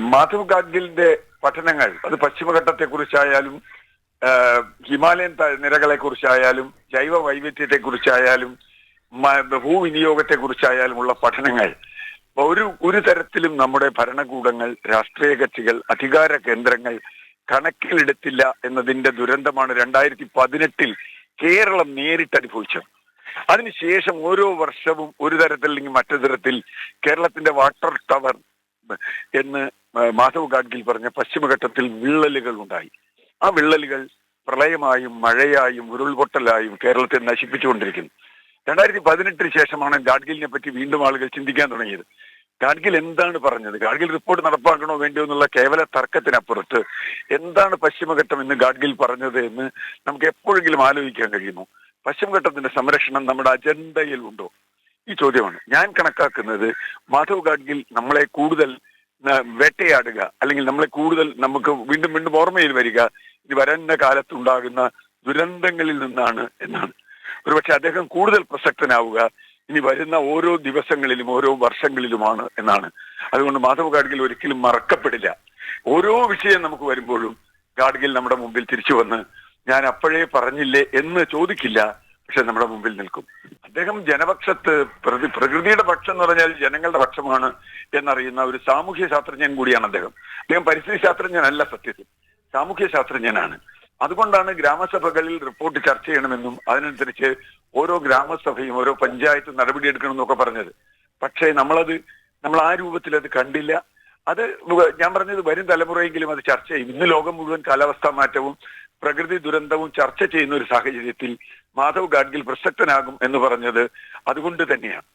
മാധവ് ഗാഡ്ഗിലിന്റെ പഠനങ്ങൾ അത് പശ്ചിമഘട്ടത്തെ കുറിച്ചായാലും ഹിമാലയൻ നിരകളെ കുറിച്ചായാലും ജൈവ വൈവിധ്യത്തെ കുറിച്ചായാലും ഭൂവിനിയോഗത്തെ കുറിച്ചായാലും ഉള്ള പഠനങ്ങൾ ഒരു ഒരു തരത്തിലും നമ്മുടെ ഭരണകൂടങ്ങൾ രാഷ്ട്രീയ കക്ഷികൾ അധികാര കേന്ദ്രങ്ങൾ കണക്കിലെടുത്തില്ല എന്നതിന്റെ ദുരന്തമാണ് രണ്ടായിരത്തി പതിനെട്ടിൽ കേരളം നേരിട്ട് അനുഭവിച്ചത്. അതിനുശേഷം ഓരോ വർഷവും ഒരു തരത്തിൽ അല്ലെങ്കിൽ മറ്റു തരത്തിൽ കേരളത്തിന്റെ വാട്ടർ ടവർ എന്ന് മാധവ് ഗാഡ്ഗിൽ പറഞ്ഞ പശ്ചിമഘട്ടത്തിൽ വിള്ളലുകൾ ഉണ്ടായി. ആ വിള്ളലുകൾ പ്രളയമായും മഴയായും ഉരുൾപൊട്ടലായും കേരളത്തെ നശിപ്പിച്ചുകൊണ്ടിരിക്കുന്നു. രണ്ടായിരത്തി പതിനെട്ടിന് ശേഷമാണ് ഗാഡ്ഗിലിനെ പറ്റി വീണ്ടും ആളുകൾ ചിന്തിക്കാൻ തുടങ്ങിയത്. ഗാഡ്ഗിൽ എന്താണ് പറഞ്ഞത്? ഗാഡ്ഗിൽ റിപ്പോർട്ട് നടപ്പാക്കണോ വേണ്ടിയോ എന്നുള്ള കേവല തർക്കത്തിനപ്പുറത്ത് എന്താണ് പശ്ചിമഘട്ടം എന്ന് ഗാഡ്ഗിൽ പറഞ്ഞത് എന്ന് നമുക്ക് എപ്പോഴെങ്കിലും ആലോചിക്കാൻ കഴിയുമോ? പശ്ചിമഘട്ടത്തിന്റെ സംരക്ഷണം നമ്മുടെ അജണ്ടയിൽ ഉണ്ടോ? ഈ ചോദ്യമാണ്. ഞാൻ കണക്കാക്കുന്നത് മാധവ് ഗാഡ്ഗിൽ നമ്മളെ കൂടുതൽ വേട്ടയാടുക അല്ലെങ്കിൽ നമ്മളെ കൂടുതൽ നമുക്ക് വീണ്ടും വീണ്ടും ഓർമ്മയിൽ വരിക ഇനി വരണ്ട കാലത്തുണ്ടാകുന്ന ദുരന്തങ്ങളിൽ നിന്നാണ് എന്നാണ്. ഒരുപക്ഷെ അദ്ദേഹം കൂടുതൽ പ്രസക്തനാവുക ഇനി വരുന്ന ഓരോ ദിവസങ്ങളിലും ഓരോ വർഷങ്ങളിലുമാണ് എന്നാണ്. അതുകൊണ്ട് മാധവ് ഗാഡ്ഗിൽ ഒരിക്കലും മറക്കപ്പെടില്ല. ഓരോ വിഷയം നമുക്ക് വരുമ്പോഴും ഗാഡ്ഗിൽ നമ്മുടെ മുമ്പിൽ തിരിച്ചു വന്ന് ഞാൻ അപ്പോഴേ പറഞ്ഞില്ലേ എന്ന് ചോദിക്കില്ല പക്ഷെ നമ്മുടെ മുമ്പിൽ നിൽക്കും. അദ്ദേഹം ജനപക്ഷത്ത് പ്രതി പ്രകൃതിയുടെ പക്ഷം എന്ന് പറഞ്ഞാൽ ജനങ്ങളുടെ പക്ഷമാണ് എന്നറിയുന്ന ഒരു സാമൂഹ്യ ശാസ്ത്രജ്ഞൻ കൂടിയാണ് അദ്ദേഹം. അദ്ദേഹം പരിസ്ഥിതി ശാസ്ത്രജ്ഞനല്ല സത്യത്തിൽ. സാമൂഹ്യ ശാസ്ത്രജ്ഞനാണ്. അതുകൊണ്ടാണ് ഗ്രാമസഭകളിൽ റിപ്പോർട്ട് ചർച്ച ചെയ്യണമെന്നും അതിനനുസരിച്ച് ഓരോ ഗ്രാമസഭയും ഓരോ പഞ്ചായത്തും നടപടിയെടുക്കണമെന്നൊക്കെ പറഞ്ഞത്. പക്ഷേ നമ്മളത് നമ്മൾ ആ രൂപത്തിൽ അത് കണ്ടില്ല. അത് ഞാൻ പറഞ്ഞത് വരും തലമുറയെങ്കിലും അത് ചർച്ച ചെയ്യും. ഇന്ന് ലോകം മുഴുവൻ കാലാവസ്ഥാ മാറ്റവും പ്രകൃതി ദുരന്തവും ചർച്ച ചെയ്യുന്ന ഒരു സാഹചര്യത്തിൽ മാധവ് ഗാഡ്ഗിൽ പ്രസക്തനാകും എന്ന് പറഞ്ഞത് അതുകൊണ്ട് തന്നെയാണ്.